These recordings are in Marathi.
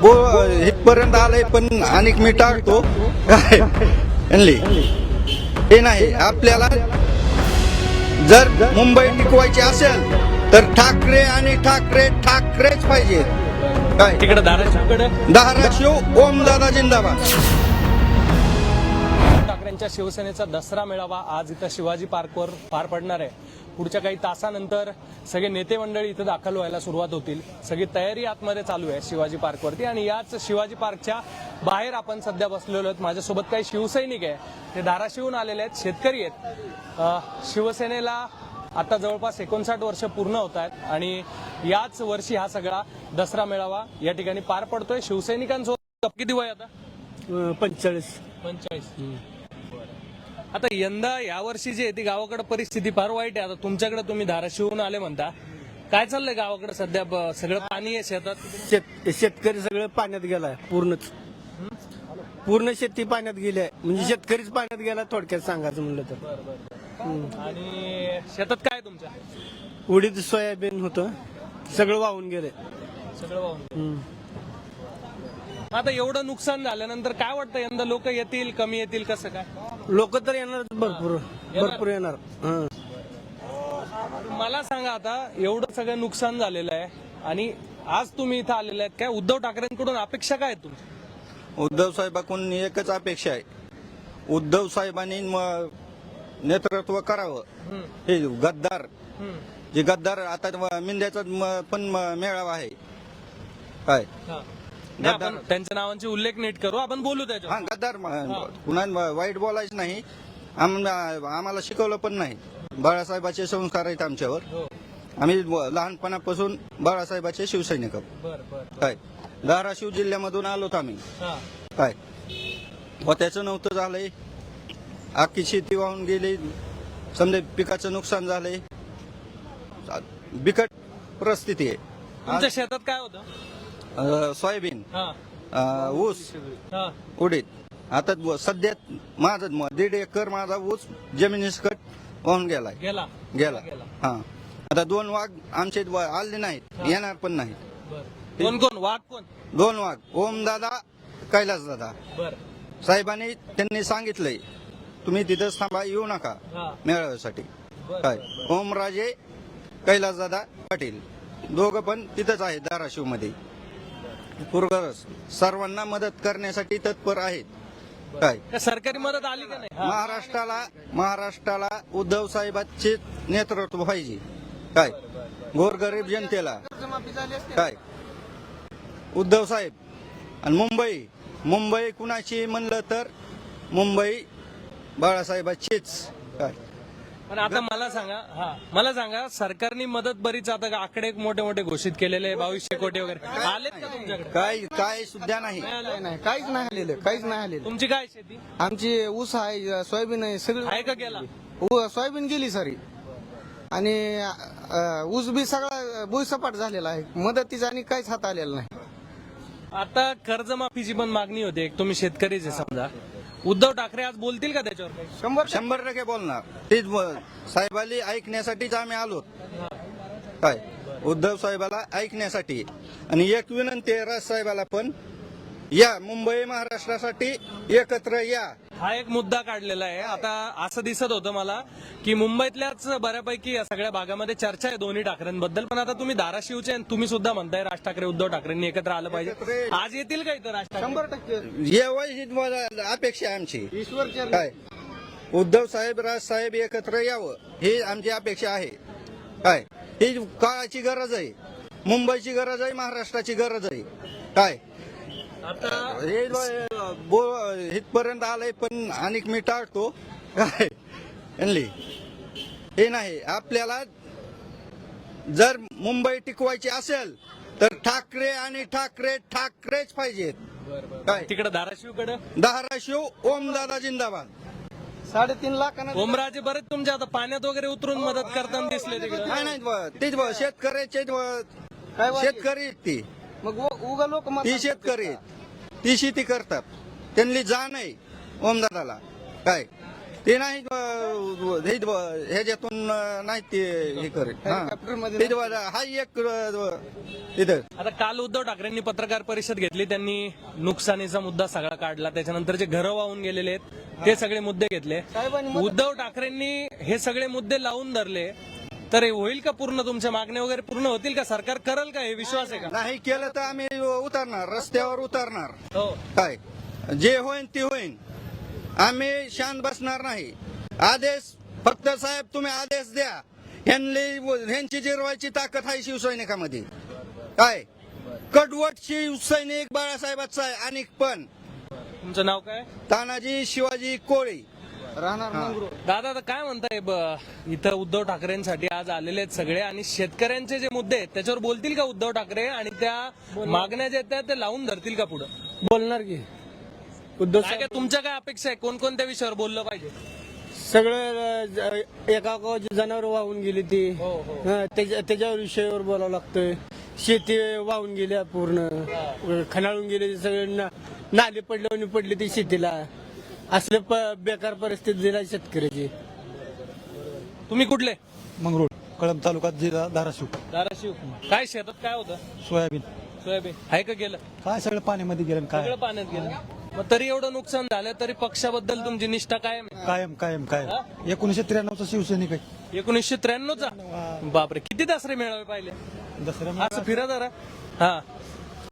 बो इथपर्यंत आलंय पण अनेक मी आणली. हे नाही आपल्याला जर मुंबई टिकवायची असेल तर ठाकरे आणि ठाकरे ठाकरेच पाहिजे. काय? तिकडे धाराशिवकडे? धाराशिव ओमदादा जिंदाबाद. ठाकरेंच्या शिवसेनेचा दसरा मेळावा आज इथं शिवाजी पार्कवर पार पडणार आहे. पुढच्या काही तासानंतर सगळे नेते मंडळी इथं दाखल व्हायला सुरुवात होतील. सगळी तयारी आतमध्ये चालू आहे शिवाजी पार्कवरती आणि याच शिवाजी पार्कच्या बाहेर आपण सध्या बसलेलो आहेत. माझ्यासोबत काही शिवसैनिक आहे. ते धाराशिवून आलेले आहेत. शेतकरी आहेत. शिवसेनेला आता जवळपास एकोणसाठ वर्ष पूर्ण होत आहेत आणि याच वर्षी हा सगळा दसरा मेळावा या ठिकाणी पार पडतोय. शिवसैनिकांसोबत किती वय आता? पंचेचाळीस. पंचेचाळीस. आता यंदा यावर्षी जी आहे ती गावाकडे परिस्थिती फार वाईट आहे. आता तुमच्याकडे तुम्ही धाराशिवून आले म्हणता. काय चाललंय गावाकडे सध्या? ब- सगळं पाणी आहे शेतात? शेत शेतकरी सगळं पाण्यात गेलाय पूर्णच. पूर्ण शेती पाण्यात गेली आहे म्हणजे शेतकरीच पाण्यात गेला थोडक्यात सांगायचं म्हणलं तर. आणि शेतात काय आहे तुमच्या? उडीद सोयाबीन होतं. सगळं वाहून गेलंय. सगळं वाहून आता एवढं नुकसान झाल्यानंतर काय वाटतं? यंदा लोक येतील कमी येतील कसं काय? लोक तर येणार भरपूर. भरपूर येणार. हं. मला सांगा आता एवढं सगळं नुकसान झालेलं आहे आणि आज तुम्ही इथं आलेले आहेत. काय उद्धव ठाकरेंकडून अपेक्षा काय तुमच्या उद्धव साहेबाकडून एकच अपेक्षा आहे. उद्धव साहेबांनी म- नेतृत्व करावं. हे. गद्दार. जे गद्दार आता म- मिंद्याचा म- पण म- मेळावा आहे. काय? नाही, आपण त्यांच्या नावांचे उल्लेख नीट करू आपण बोलू त्याच्यावर. हा गद्दार म- कुणा वाईट बोलायचं नाही. आम- आम्हाला शिकवलं पण नाही. बाळासाहेबाचे संस्कार आहेत आमच्यावर. हो. आम्ही व- लहानपणापासून बाळासाहेबाचे शिवसैनिक आहोत. बर बर काय? धाराशिव जिल्ह्यामधून आलोत आम्ही. हा. काय? व त्याचं नव्हतं झालंय. अख्खी शेती वाहून गेली. समजा पिकाचं नुकसान झालंय. बिकट परिस्थिती आहे. तुमच्या शेतात काय होतं? अं, सोयाबीन. हा. अं, ऊस. हा. उडीद. आता सध्या माझा म- दीड एकर माझा ऊस जमिनीसकट वाहून गेलाय गेला गेला. गेला. हा. आता दोन वाघ आमचे व- आले नाहीत. येणार पण नाहीत. बर. कोण कोण? वाघ कोण? दोन वाघ. ओम दादा कैलास दादा. बर. साहेबांनी त्यांनी सांगितलंय तुम्ही तिथंच थांबा येऊ नका हा. मेळाव्यासाठी. बर, काय? ओमराजे कैलासदादा पाटील. दोघं पण तिथंच आहेत धाराशिवमध्ये पूर्वरस सर्वांना मदत करण्यासाठी तत्पर आहेत. काय? काय सरकारी मदत आली का नाही? हा. महाराष्ट्राला महाराष्ट्राला उद्धव साहेबांचे नेतृत्व पाहिजे. काय? गोरगरीब जनतेला. काय? उद्धव साहेब आणि मुंबई. मुंबई कुणाची म्हणलं तर मुंबई बाळासाहेबाचीच. पण आता मला सांगा हा मला सांगा सरकारने मदत बरीच आता आकडे मोठे मोठे घोषित केलेले आहे बावीसशे कोटी वगैरे. आलेत का तुमच्याकडे? काय काय सुद्धा नाही. नाही नाही काहीच नाही आलेलं काहीच नाही आलेलं. तुमची काय शेती? आमची ऊस आहे सोयाबीन आहे सगळं आहे का गेला ऊ- सोयाबीन गेली सारी. आणि अं, ऊस बी सगळा भुईसपाट झालेला आहे. मदतीचा आणि काहीच हात आलेला नाही. आता कर्जमाफीची पण मागणी होती एक तुम्ही शेतकरीच आहे समजा. उद्धव ठाकरे आज बोलतील का त्याच्यावर काही? शंभर शंभर टक्के बोलणार. तेच ब- साहेबाली ऐकण्यासाठीच आम्ही आलो. काय? उद्धव साहेबाला ऐकण्यासाठी. आणि एक विनंती आहे राज साहेबाला पण. या मुंबई महाराष्ट्रासाठी एकत्र या. हा एक मुद्दा काढलेला आहे. आता असं दिसत होतं मला की मुंबईतल्याच बऱ्यापैकी या सगळ्या भागामध्ये चर्चा आहे दोन्ही ठाकरेंबद्दल. पण आता तुम्ही धाराशिवचे आणि तुम्ही सुद्धा म्हणताय राज ठाकरे उद्धव ठाकरेंनी एकत्र आलं पाहिजे. आज येतील का इथं राज ठाकरे? शंभर टक्के. ही अपेक्षा आहे आमची. ईश्वर काय? उद्धव साहेब राज साहेब एकत्र यावं ही आमची अपेक्षा आहे. काय? ही काळाची गरज आहे. मुंबईची गरज आहे महाराष्ट्राची गरज आहे. काय? आता हे ब- बो- इथपर्यंत आलंय पण अनेक मी टाळतो. काय? आणली हे नाही. आपल्याला जर मुंबई टिकवायची असेल तर ठाकरे आणि ठाकरे ठाकरेच पाहिजेत. काय? तिकडे धाराशिवकडे? धाराशिव ओमदादा जिंदाबाद. साडेतीन लाखानं ओमराजे बरेच तुमच्या आता पाण्यात वगैरे उतरून मदत करताना दिसले तिकडे. नाही नाही ब- तेच ब- शेतकऱ्याचे काय? शेतकरी आहेत ती. मग उगा लोक ती शेतकरी आहेत. ती शेती करतात. त्यांनी जाण आहे ओमदादाला. काय? ते नाही हे ह्याच्यातून नाही ते हे करेल हा. एक इथं. आता काल उद्धव ठाकरेंनी पत्रकार परिषद घेतली त्यांनी नुकसानीचा मुद्दा सगळा काढला त्याच्यानंतर जे घरं वाहून गेलेले आहेत ते सगळे मुद्दे घेतले. उद्धव ठाकरेंनी हे सगळे मुद्दे लावून धरले तर होईल का पूर्ण तुमच्या मागण्या वगैरे पूर्ण होतील का? सरकार करल का? हे विश्वास आहे का? नाही केलं तर आम्ही उतरणार रस्त्यावर उतरणार. हो. काय? जे होईन ते होईन. आम्ही शांत बसणार नाही. आदेश फक्त साहेब तुम्ही आदेश द्या. ह्यांची जिरवायची ताकद आहे शिवसैनिकामध्ये. काय? कडवट शिवसैनिक बाळासाहेबाचा आहे आणि पण. तुमचं नाव काय? तानाजी शिवाजी कोळी. राहणार दादा आता काय म्हणताय? ब- इथं उद्धव ठाकरेंसाठी आज आलेले आहेत सगळे आणि शेतकऱ्यांचे जे मुद्दे आहेत त्याच्यावर बोलतील का उद्धव ठाकरे? आणि त्या मागण्या ज्या आहेत त्या ते लावून धरतील का पुढे? बोलणार की. उद्धव काय काय तुमच्या काय अपेक्षा आहे? कोणकोणत्या विषयावर बोललं पाहिजे? सगळं ज- एका गावाची जनावर वाहून गेली ती. हो, हं, त्याच्या त्याच्यावर विषयावर बोलावं लागतंय. शेती वाहून गेल्या पूर्ण. खनाळून गेले सगळे ना- नाले पडल्यावर पडली ती शेतीला. असले प- बेकार परिस्थिती दिला शेतकऱ्याची. तुम्ही कुठले? मंगरुळ कळंब तालुक्यात जिल्हा धाराशिव. धाराशिव. काय शेतात काय होतं? सोयाबीन. सोयाबीन. आहे का गेलं? काय सगळं पाण्यामध्ये गेलं काय? सगळं पाण्यात गेलं. मग तरी एवढं नुकसान झालं तरी पक्षाबद्दल तुमची निष्ठा काय कायम कायम कायम. एकोणीशे त्र्याण्णवचा शिवसैनिक आहे. एकोणीसशे त्र्याण्णवचा? बापरे किती दसरे मेळावे पाहिले? दसऱ्या असं फिरा जरा. हा.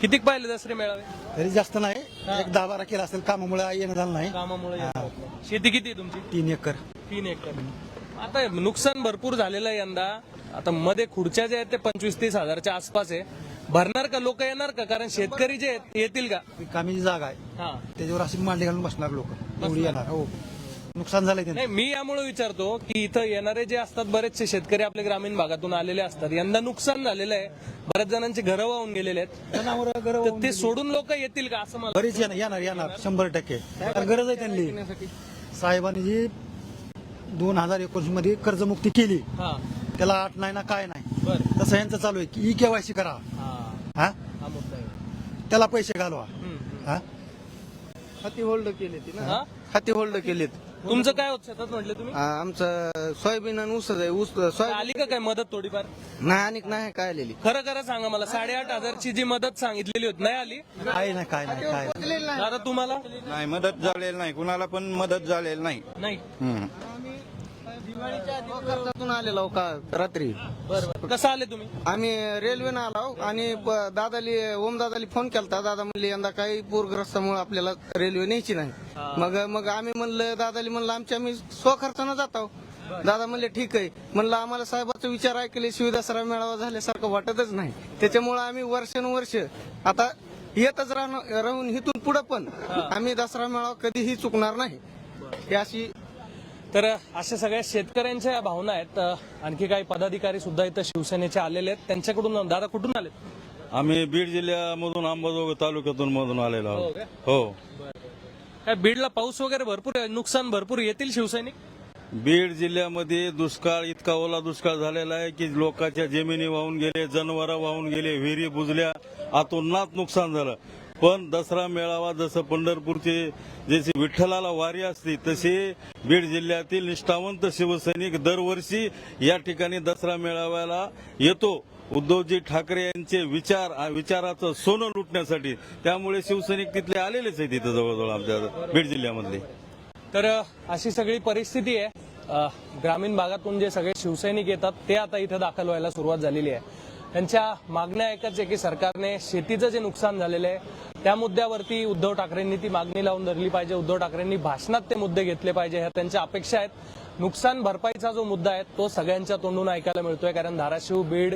किती पाहिले दसरे मेळावे? तरी जास्त नाही. एक दहा बारा केला असेल कामामुळे येणं झालं नाही. कामामुळे येत. शेती किती आहे तुमची? तीन एकर. तीन एकर. आता नुकसान भरपूर झालेलं आहे यंदा. आता मध्ये खुर्च्या जे आहेत ते पंचवीस तीस हजारच्या आसपास आहे. भरणार का लोक येणार का? कारण शेतकरी जे आहेत येतील का? कामी जागा आहे हा. त्याच्यावर अशी मांडी घालून बसणार लोक. एवढी येणार. हो. नुकसान झालंय त्यांचं. नाही मी यामुळे विचारतो की इथं येणारे जे असतात बरेचसे शेतकरी आपल्या ग्रामीण भागातून आलेले असतात. यंदा नुकसान झालेलं आहे बऱ्याच जणांची घरं वाहून गेलेले आहेत. जनावरं गरं तर ते सोडून लोक येतील का असं मला बरीच येणार येणार येणार. शंभर टक्के. कारण गरज आहे त्यांनी. साहेबांनी जी दोन हजार एकोणीसमध्ये कर्जमुक्ती केली हा. त्याला आठ नाही ना काय नाही. बर. तसं यांचं चालू आहे. की ई केवायसी करा. हा. हा? हा मुद्दा आहे. त्याला पैसे घालवा. हम्म. हा? हाती होल्ड केली ती हा? हाती होल्ड केलीत. तुमचं काय होत शेतात म्हटलं तुम्ही? आमचं सोयाबीन आणि ऊस आहे ऊस आली का काय मदत थोडीफार? नाही आणि नाही काय आलेली? खरं खरं सांगा मला साडेआठ हजारची जी मदत सांगितलेली होती नाही आली? काय नाही काय नाही काय दादा तुम्हाला? नाही मदत झालेली नाही कुणाला पण मदत झालेली नाही. नाही. हम्म. खर्चातून आलेलो का रात्री. कसं आले तुम्ही? आम्ही रेल्वेनं आलो आणि ब- दादाली ओम दादाली फोन केलता. दादा म्हणले यंदा काही पूरग्रस्तामुळे आपल्याला रेल्वे न्यायची नाही. मग मग आम्ही म्हणलं दादाली म्हणलं आमच्या आम्ही स्वखर्चानं जातो. दादा म्हणले ठीक आहे. म्हणलं आम्हाला साहेबाचा विचार ऐकल्याशिवाय दसरा मेळावा झाल्यासारखं वाटतच नाही. त्याच्यामुळे आम्ही वर्षानुवर्ष आता येतच राहणं- राहून इथून पुढे पण आम्ही दसरा मेळावा कधीही चुकणार नाही. ही अशी तर अशा सगळ्या शेतकऱ्यांच्या भावना आहेत. आणखी काही पदाधिकारी सुद्धा इथं शिवसेनेचे आलेले आहेत. त्यांच्याकडून दादा कुठून आले आम्ही बीड जिल्ह्यामधून अंबाजोगाई तालुक्यातून मधून आलेलो आहोत. हो काय बीडला पाऊस वगैरे भरपूर आहे? नुकसान भरपूर येतील शिवसैनिक? बीड जिल्ह्यामध्ये दुष्काळ इतका ओला दुष्काळ झालेला आहे की लोकांच्या जमिनी वाहून गेले जनावरं वाहून गेले विहिरी बुजल्या. आतोनात नुकसान झालं. पण दसरा मेळावा जसं पंढरपूरचे जशी विठ्ठलाला वारी असते तसे बीड जिल्ह्यातील निष्ठावंत शिवसैनिक दरवर्षी या ठिकाणी दसरा मेळाव्याला येतो. उद्धवजी ठाकरे यांचे विचार विचाराचं सोनं लुटण्यासाठी. त्यामुळे शिवसैनिक तिथले आलेलेच आहेत तिथं जवळजवळ आमच्या बीड जिल्ह्यामधले. तर अशी सगळी परिस्थिती आहे. ग्रामीण भागातून जे सगळे शिवसैनिक येतात ते आता इथं दाखल व्हायला सुरुवात झालेली आहे. त्यांच्या मागण्या एकच आहे की सरकारने शेतीचं जे नुकसान झालेलं आहे त्या मुद्द्यावरती उद्धव ठाकरेंनी ती मागणी लावून धरली पाहिजे. उद्धव ठाकरेंनी भाषणात ते मुद्दे घेतले पाहिजे ह्या त्यांच्या अपेक्षा आहेत. नुकसान भरपाईचा जो मुद्दा आहे तो सगळ्यांच्या तोंडून ऐकायला मिळतोय. कारण धाराशिव बीड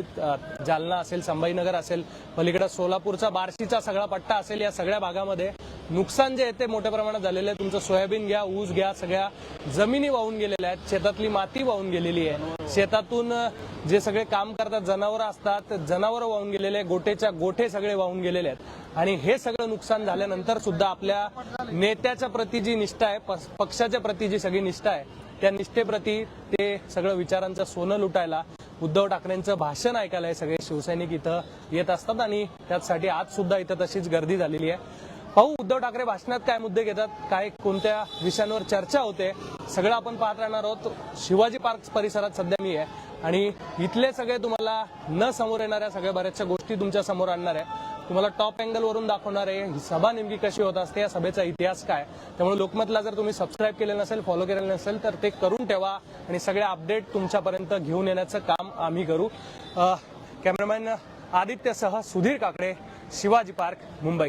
जालना असेल संभाजीनगर असेल पलीकडे सोलापूरचा बार्शीचा सगळा पट्टा असेल या सगळ्या भागामध्ये नुकसान जे आहे ते मोठ्या प्रमाणात झालेलं आहे. तुमचं सोयाबीन घ्या ऊस घ्या सगळ्या जमिनी वाहून गेलेल्या आहेत. शेतातली माती वाहून गेलेली आहे. शेतातून जे सगळे काम करतात जनावरं असतात जनावरं वाहून गेलेले आहेत. गोटेच्या गोठे सगळे वाहून गेलेले आहेत. आणि हे सगळं नुकसान झाल्यानंतर सुद्धा आपल्या नेत्याच्या प्रती जी निष्ठा आहे पक्ष- पक्षाच्या प्रती जी सगळी निष्ठा आहे त्या निष्ठेप्रती ते सगळं विचारांचं सोनं लुटायला उद्धव ठाकरेंचं भाषण ऐकायला हे सगळे शिवसैनिक इथं येत असतात आणि त्याचसाठी आज सुद्धा इथं तशीच गर्दी झालेली आहे. पाहू उद्धव ठाकरे भाषणात काय मुद्दे घेतात काय कोणत्या विषयांवर चर्चा होते सगळं आपण पाहत राहणार आहोत. शिवाजी पार्क परिसरात सध्या मी आहे आणि इथले सगळे तुम्हाला न समोर येणाऱ्या सगळ्या बऱ्याचशा गोष्टी तुमच्यासमोर आणणार आहे. तुम्हाला टॉप अँगल वरून दाखवणार आहे. ही सभा नेमकी कशी होत असते? या सभेचा इतिहास काय? त्यामुळे लोकमतला जर तुम्ही सबस्क्राईब केलेलं नसेल फॉलो केलेलं नसेल तर ते करून ठेवा आणि सगळे अपडेट तुमच्यापर्यंत घेऊन येण्याचं काम आम्ही करू. कॅमेरामॅन आदित्यसह सुधीर काकडे शिवाजी पार्क मुंबई.